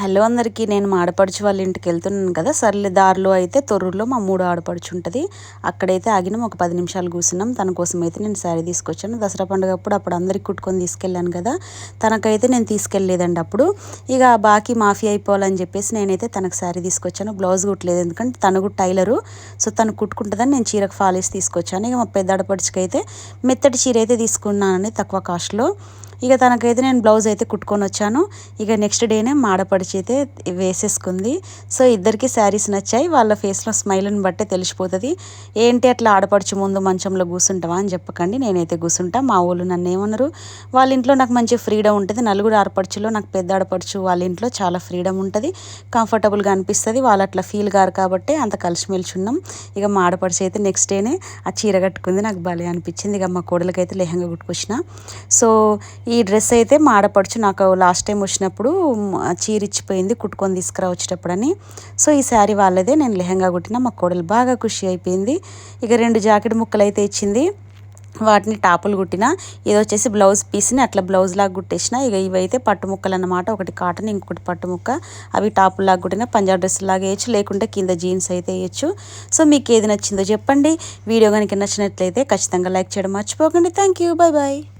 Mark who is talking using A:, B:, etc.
A: Hello అందరికీ నేను మా ఆడపడుచు వాళ్ళ ఇంటికి వెళ్తున్నాను కదా. సర్లే దారిలో అయితే తొర్రూరులో మా మూడు ఆడపడుచు ఉంటుంది. అక్కడైతే ఆగినాం ఒక పది నిమిషాలు కూర్చున్నాం తన కోసం అయితే నేను శారీ తీసుకొచ్చాను. దసరా పండుగ అప్పుడు అప్పుడు అందరికి కుట్టుకొని తీసుకెళ్ళాను కదా. తనకైతే నేను తీసుకెళ్ళలేదండి అప్పుడు. ఇక బాకీ మాఫీ అయిపోవాలని చెప్పేసి నేనైతే తనకు శారీ తీసుకొచ్చాను. బ్లౌజ్ కుట్టలేదు ఎందుకంటే తను కూడా టైలరు. సో తను కుట్టుకుంటుందని నేను చీరకు ఫాలేసి తీసుకొచ్చాను. ఇక మా పెద్ద ఆడపడుచుకైతే మెత్తటి చీర అయితే తీసుకున్నానని తక్కువ కాస్ట్లో. ఇక తనకైతే నేను బ్లౌజ్ అయితే కుట్టుకొని వచ్చాను. ఇక నెక్స్ట్ డేనే మాడపడిచి అయితే వేసేసుకుంది. సో ఇద్దరికి శారీస్ నచ్చాయి. వాళ్ళ ఫేస్లో స్మైల్ని బట్టే తెలిసిపోతుంది. ఏంటి అట్లా ఆడపడుచు ముందు మంచంలో కూర్చుంటావా అని చెప్పకండి. నేనైతే కూర్చుంటా మా ఊళ్ళు నన్ను ఏమన్నారు వాళ్ళ ఇంట్లో నాకు మంచి ఫ్రీడమ్ ఉంటుంది. నలుగురు ఆడపడుచులో నాకు పెద్ద ఆడపడుచు వాళ్ళ ఇంట్లో చాలా ఫ్రీడమ్ ఉంటుంది. కంఫర్టబుల్గా అనిపిస్తుంది. వాళ్ళు అట్లా ఫీల్ గారు కాబట్టి అంత కలిసిమెలిసి ఉన్నాం. ఇక మా ఆడపడుచు అయితే నెక్స్ట్ డేనే ఆ చీర కట్టుకుంది. నాకు భలే అనిపించింది. ఇక మా కోడలకైతే లెహంగా కుట్టుకొచ్చిన. సో ఈ డ్రెస్ అయితే మా ఆడపడుచు నాకు లాస్ట్ టైం వచ్చినప్పుడు చీరిచ్చిపోయింది కుట్టుకొని తీసుకురా వచ్చేటప్పుడని సో ఈ శారీ వాళ్ళదే నేను లెహంగా కుట్టిన మా కోడలు బాగా ఖుషి అయిపోయింది. ఇక రెండు జాకెట్ ముక్కలు అయితే ఇచ్చింది. వాటిని టాపులు కుట్టిన ఇది వచ్చేసి బ్లౌజ్ పీస్ని అట్లా బ్లౌజ్ లాగా కుట్టేసిన ఇక ఇవైతే పట్టు ముక్కలు అన్నమాట ఒకటి కాటన్ ఇంకొకటి పట్టు ముక్క. అవి టాపులు లాగా కుట్టిన పంజాబ్ డ్రెస్ లాగా వేయచ్చు లేకుంటే కింద జీన్స్ అయితే వేయచ్చు. సో మీకు ఏది నచ్చిందో చెప్పండి. వీడియో కనుక నచ్చినట్లయితే ఖచ్చితంగా లైక్ చేయడం మర్చిపోకండి. Thank you. Bye bye